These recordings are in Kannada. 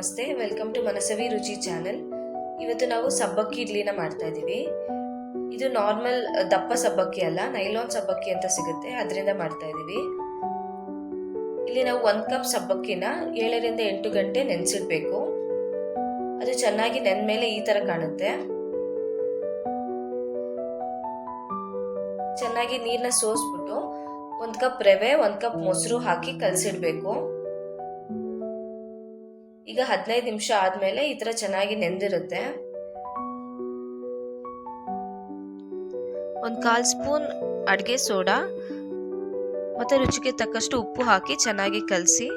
ನಮಸ್ತೆ ವೆಲ್ಕಮ್ ಟು ಮನಸವಿ ರುಚಿ ಚಾನೆಲ್ ಇವತ್ತು ನಾವು ಸಬ್ಬಕ್ಕಿ ಇಡ್ಲಿನ ಮಾಡ್ತಾ ಇದ್ದೀವಿ ಇದು ನಾರ್ಮಲ್ ದಪ್ಪ ಸಬ್ಬಕ್ಕಿ ಅಲ್ಲ ನೈಲಾನ್ ಸಬ್ಬಕ್ಕಿ ಅಂತ ಸಿಗುತ್ತೆ, ಅದರಿಂದ ಮಾಡ್ತಾ ಇದ್ದೀವಿ ಇಲ್ಲಿ ನಾವು ಒಂದು ಕಪ್ ಸಬ್ಬಕ್ಕಿನ ಏಳರಿಂದ ಎಂಟು ಗಂಟೆ ನೆನೆಸಿಡ್ಬೇಕು. ಅದು ಚೆನ್ನಾಗಿ ನೆನ್ಮೇಲೆ ಈ ಥರ ಕಾಣುತ್ತೆ. ಚೆನ್ನಾಗಿ ನೀರನ್ನ ಸೋಸ್ಬಿಟ್ಟು ಒಂದು ಕಪ್ ರವೆ, ಒಂದು ಕಪ್ ಮೊಸರು ಹಾಕಿ ಕಲಸಿಡ್ಬೇಕು. ಈಗ ಹದಿನೈದು ನಿಮಿಷ ಆದ್ಮೇಲೆ ಈ ತರ ಚೆನ್ನಾಗಿ ನೆಂದಿರುತ್ತೆ. ಒಂದು ಕಾಲ್ ಸ್ಪೂನ್ ಅಡುಗೆ ಸೋಡಾ, ಮತ್ತೆ ರುಚಿಗೆ ತಕ್ಕಷ್ಟು ಉಪ್ಪು ಹಾಕಿ ಚೆನ್ನಾಗಿ ಕಲಸಿ.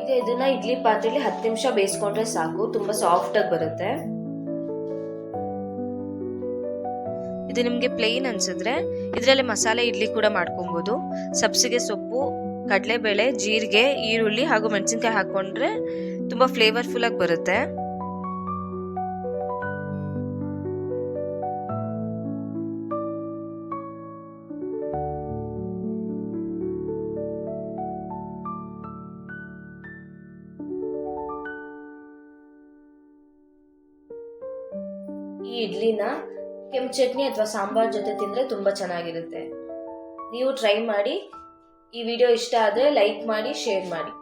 ಈಗ ಇದನ್ನ ಇಡ್ಲಿ ಪಾತ್ರೆಯಲ್ಲಿ ಹತ್ತು ನಿಮಿಷ ಬೇಯಿಸ್ಕೊಂಡ್ರೆ ಸಾಕು, ತುಂಬಾ ಸಾಫ್ಟ್ ಆಗಿ ಬರುತ್ತೆ. ಇದು ನಿಮಗೆ ಪ್ಲೇನ್ ಅನ್ಸಿದ್ರೆ ಇದರಲ್ಲಿ ಮಸಾಲೆ ಇಡ್ಲಿ ಕೂಡ ಮಾಡ್ಕೊಬೋದು. ಸಬ್ಸಿಗೆ ಸೊಪ್ಪು, ಕಡಲೆಬೇಳೆ, ಜೀರಿಗೆ, ಈರುಳ್ಳಿ ಹಾಗೂ ಮೆಣಸಿನ್ಕಾಯಿ ಹಾಕೊಂಡ್ರೆ ತುಂಬಾ ಫ್ಲೇವರ್ಫುಲ್ ಆಗಿ ಬರುತ್ತೆ. ಈ ಇಡ್ಲಿನ ಕೆಂಪು ಚಟ್ನಿ ಅಥವಾ ಸಾಂಬಾರ್ ಜೊತೆ ತಿಂದರೆ ತುಂಬ ಚೆನ್ನಾಗಿರುತ್ತೆ. ನೀವು ಟ್ರೈ ಮಾಡಿ ಈ ವಿಡಿಯೋ ಇಷ್ಟ ಆದರೆ ಲೈಕ್ ಮಾಡಿ ಶೇರ್ ಮಾಡಿ.